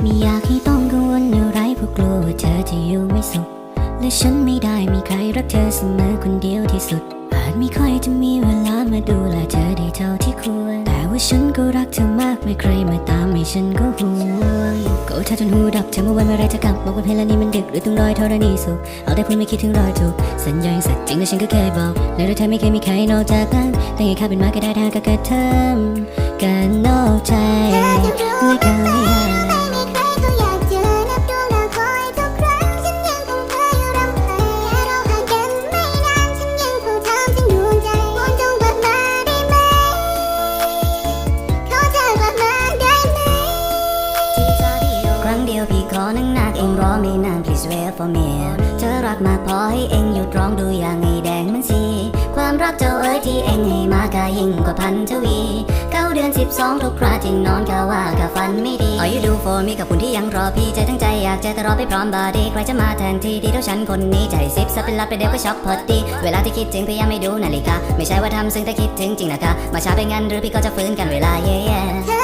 ไม่อยากให้ต้องกังวลอะไรเพราะกลัวว่าเธอจะอยู่ไม่สุข และฉันไม่ได้มีใครรักเธอเสมอคนเดียวที่สุด อาจไม่ค่อยจะมีเวลามาดูแลเธอได้เท่าที่ควร แต่ว่าฉันก็รักเธอมากไม่ใครมาตามให้ฉันก็ห่วงก็เธอจนหูดับเธอเมื่อวันเมื่อไรจะกลับบอกว่าเพลานี้มันดึกหรือต้องรอยเท่านีสุขเอาแต่พูดไม่คิดถึงรอยจูกสัญญาอย่างสัตย์จริงและฉันก็แค่บอกแล้วเธอไม่เคยมีใครนอกจากกันแต่ยังข้าเป็นมาก็ได้ถ้าก็กระเทิมกันนอกใจแลยกันไม่ได้ พี่ขอนั่งนาเองรอไม่นาน please wait for me เธอรักมากพอให้เองหยุดร้องดูอย่างไอ้แดงมันสีความรักเจ้าเอ๋ยที่เองให้มากายิ่งกว่าพันทวีเก้าเดือนสิบสองทุกคราที่นอนก็ว่าก็ฝันไม่ดี All you do for me กับคุณที่ยังรอพี่ใจทั้งใจอยากเจอแต่รอไปพร้อมบอดี้ใครจะมาแทนที่ดีเท่าฉันคนนี้ใจสิบสับเป็นลับไปเดี๋ยวก็ช็อกพอดีเวลาที่คิดถึงพยายามไม่ดูนาฬิกาไม่ใช่ว่าทำซึ่งแต่คิดถึงจริงนะคะมาช้าไปงั้นหรือพี่ก็จะฟื้นกันเวลาเย่ๆเธอจะ